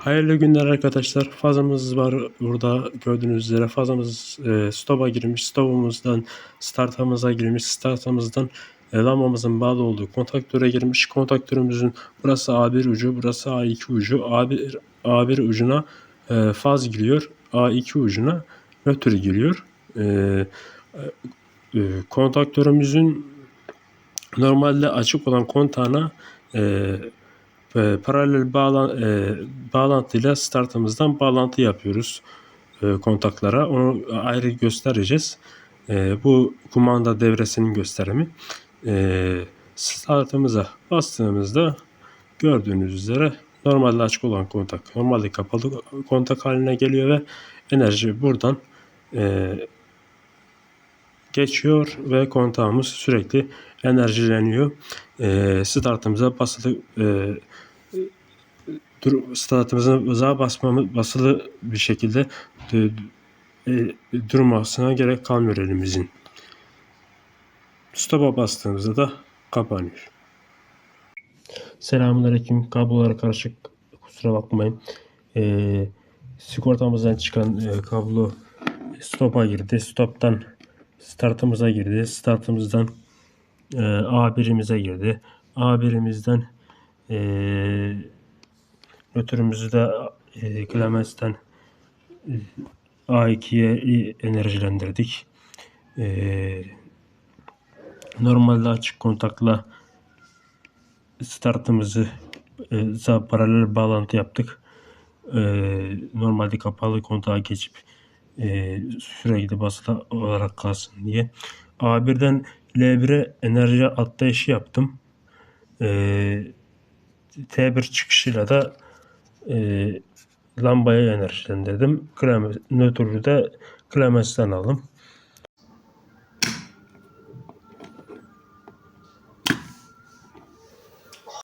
Hayırlı günler arkadaşlar. Fazamız var burada gördüğünüz üzere. Fazamız e, stopa girmiş. Stopumuzdan startamıza girmiş. Startamızdan e, lambamızın bağlı olduğu kontaktöre girmiş. Kontaktörümüzün burası A1 ucu, burası A2 ucu. A1, A1 ucuna e, faz giriyor. A2 ucuna nötr giriyor. E, e, kontaktörümüzün normalde açık olan kontağına e, paralel bağlan, e, bağlantıyla startımızdan bağlantı yapıyoruz e, kontaklara. Onu ayrı göstereceğiz. E, bu kumanda devresinin gösterimi. E, startımıza bastığımızda gördüğünüz üzere normalde açık olan kontak normalde kapalı kontak haline geliyor ve enerji buradan e, geçiyor ve kontağımız sürekli enerjileniyor. E, startımıza basılı e, dur, startımıza basmamız basılı bir şekilde e, e, durmasına gerek kalmıyor elimizin. Stop'a bastığımızda da kapanıyor. Selamünaleyküm. Kablolar karışık. Kusura bakmayın. E, sigortamızdan çıkan e, kablo stop'a girdi. Stop'tan startımıza girdi. Startımızdan e, A1'imize girdi. A1'imizden e, nötrümüzü de e, Clemens'ten e, A2'ye enerjilendirdik. E, normalde açık kontakla startımızı e, paralel bağlantı yaptık. E, normalde kapalı kontağa geçip e, sürekli basılı olarak kalsın diye. A1'den L1'e enerji atlayışı yaptım. E, T1 çıkışıyla da e, lambaya enerjilendirdim. Nötrü de Clemens'ten aldım.